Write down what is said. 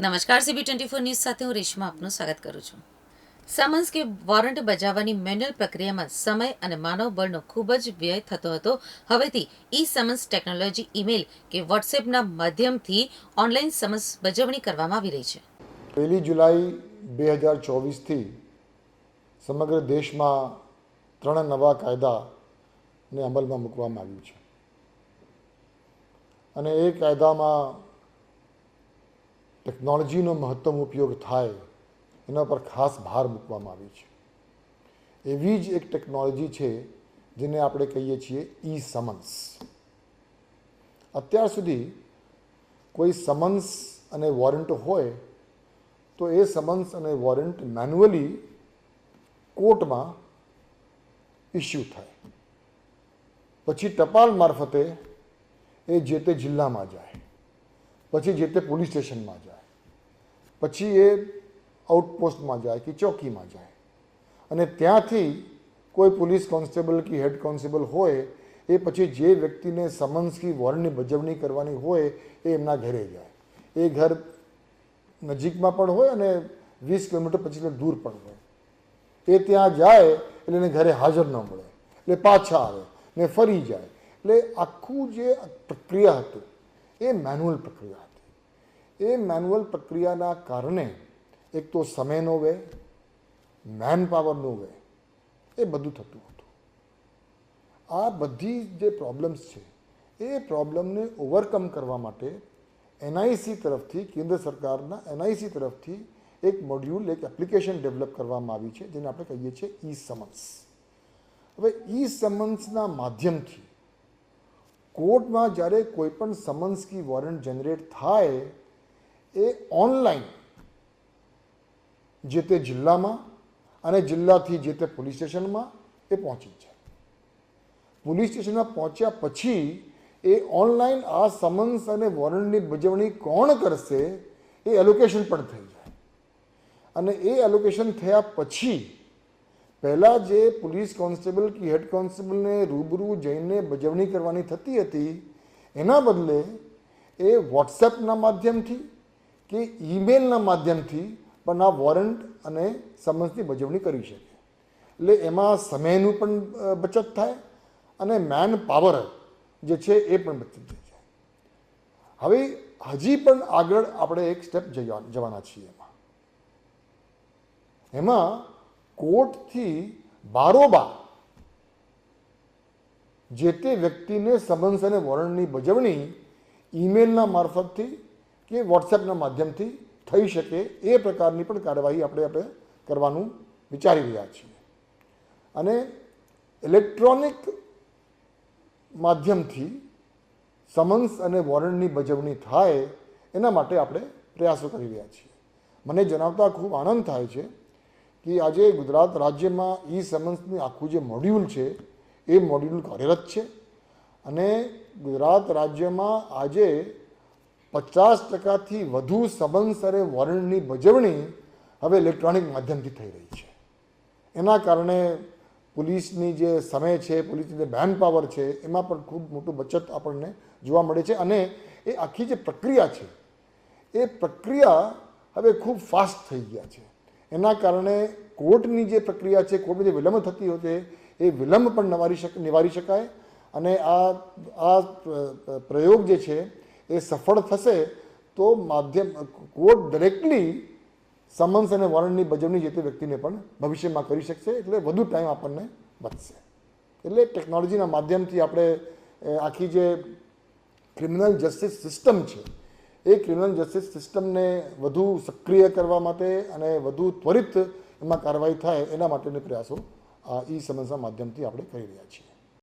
નમસ્કાર CB twenty four news સાથે હું રેશમા આપનું સ્વાગત કરું છું. સમન્સ કે વોરંટ બજાવવાની મેન્યુઅલ પ્રક્રિયામાં સમય અને માનવબળનો ખૂબ જ વ્યય થતો હતો. હવેથી ઈ સમન્સ ટેકનોલોજી ઈમેલ કે વોટ્સએપના માધ્યમથી ઓનલાઈન સમન્સ બજવણી કરવામાં આવી રહી છે. પહેલી જુલાઈ બે હજાર ચોવીસથી સમગ્ર દેશમાં ત્રણ નવા કાયદાને અમલમાં મૂકવામાં આવ્યું છે. અને એ કાયદામાં ટેકનોલોજીનો મહત્તમ ઉપયોગ થાય, એના પર ખાસ ભાર મૂકવામાં આવ્યો છે. એવી જ એક ટેકનોલોજી છે, જેને આપણે કહીએ છીએ ઈ સમન્સ અત્યાર સુધી કોઈ સમન્સ અને વોરંટ હોય, તો એ સમન્સ અને વોરંટ મેન્યુઅલી કોર્ટમાં ઇસ્યુ થાય. પછી ટપાલ મારફતે એ જે તે જિલ્લામાં જાય. પછી જે તે પોલીસ સ્ટેશનમાં જાય, પછી એ આઉટપોસ્ટમાં જાય કે ચોકીમાં જાય. અને ત્યાંથી કોઈ પોલીસ કોન્સ્ટેબલ કે હેડ કોન્સ્ટેબલ હોય, એ પછી જે વ્યક્તિને સમન્સ કે વોરંટની બજવણી કરવાની હોય, એ એમના ઘરે જાય. એ ઘર નજીકમાં પણ હોય અને વીસ કિલોમીટર પછી દૂર પણ હોય. એ ત્યાં જાય એટલે એને ઘરે હાજર ન મળે. એટલે પાછા આવે ને ફરી જાય. એટલે આખું જે પ્રક્રિયા હતું એ મેન્યુઅલ પ્રક્રિયા હતી. એ મેન્યુઅલ પ્રક્રિયાના કારણે એક તો સમયનો વે મેન પાવરનો વે એ બધું થતું હતું. આ બધી જે પ્રોબ્લેમ્સ છે, એ પ્રોબ્લેમને ઓવરકમ કરવા માટે એનઆઈસી તરફથી કેન્દ્ર સરકારના એનઆઈસી તરફથી એક મોડ્યુલ એક એપ્લિકેશન ડેવલપ કરવામાં આવી છે, જેને આપણે કહીએ છીએ ઈ સમન્સ હવે ઈ સમન્સના માધ્યમથી કોર્ટમાં જ્યારે કોઈ પણ સમન્સ કી વોરંટ જનરેટ થાય, એ ઓનલાઈન જે તે જિલ્લામાં અને જિલ્લાથી જે તે પોલીસ સ્ટેશનમાં એ પહોંચી જાય. પોલીસ સ્ટેશનમાં પહોંચ્યા પછી એ ઓનલાઈન આ સમન્સ અને વોરંટની બજવણી કોણ કરશે, એ એલોકેશન પણ થઈ જાય. અને એ એલોકેશન થયા પછી પહેલાં જે પોલીસ કોન્સ્ટેબલ કે હેડ કોન્સ્ટેબલને રૂબરૂ જઈને બજવણી કરવાની થતી હતી, એના બદલે એ વોટ્સએપના માધ્યમથી કે ઈમેલના માધ્યમથી પણ આ વોરંટ અને સમન્સની બજવણી કરી શકે. એટલે એમાં સમયનું પણ બચત થાય અને મેન પાવર જે છે એ પણ બચત થઈ જાય. હવે હજી પણ આગળ આપણે એક સ્ટેપ જવા જવાના છીએ એમાં. એમાં કોર્ટથી બારોબાર જે તે વ્યક્તિને સમન્સ અને વોરંટની બજવણી ઈમેલના મારફતથી કે વોટ્સએપના માધ્યમથી થઈ શકે એ પ્રકારની પણ કાર્યવાહી આપણે આપણે કરવાનું વિચારી રહ્યા છીએ. અને ઇલેક્ટ્રોનિક માધ્યમથી સમન્સ અને વોરંટની બજવણી થાય એના માટે આપણે પ્રયાસો કરી રહ્યા છીએ. મને જણાવતા ખૂબ આનંદ થાય છે કે આજે ગુજરાત રાજ્યમાં ઈ સમન્સની આખું જે મોડ્યુલ છે, એ મોડ્યુલ કાર્યરત છે અને ગુજરાત રાજ્યમાં આજે પચાસ ટકાથી વધુ સમન્સરે વોરંટની બજવણી હવે ઇલેક્ટ્રોનિક માધ્યમથી થઈ રહી છે. એના કારણે પોલીસની જે સમય છે, પોલીસની જે મેન પાવર છે, એમાં પણ ખૂબ મોટું બચત આપણને જોવા મળે છે અને એ આખી જે પ્રક્રિયા છે, એ પ્રક્રિયા હવે ખૂબ ફાસ્ટ થઈ ગયા છે. એના કારણે કોર્ટની જે પ્રક્રિયા છે, કોર્ટમાં જે વિલંબ થતી હોય છે, એ વિલંબ પણ નિવારી શક, નિવારી શકાય અને આ આ પ્રયોગ જે છે, એ સફળ થશે તો માધ્યમ, કોર્ટ ડિરેક્ટલી સમન્સ અને વોરંટની બજવણી જે તે વ્યક્તિને પણ ભવિષ્યમાં કરી શકશે એટલે વધુ ટાઈમ આપણને બચશે. એટલે ટેકનોલોજીના માધ્યમથી આપણે આખી જે ક્રિમિનલ જસ્ટિસ સિસ્ટમ છે એ ક્રિમિનલ જસ્ટિસ સિસ્ટમને વધુ સક્રિય કરવા માટે અને વધુ ત્વરિત એમાં કાર્યવાહી થાય એના માટેના પ્રયાસો, આ ઈ સમન્સના માધ્યમથી આપણે કરી રહ્યા છીએ.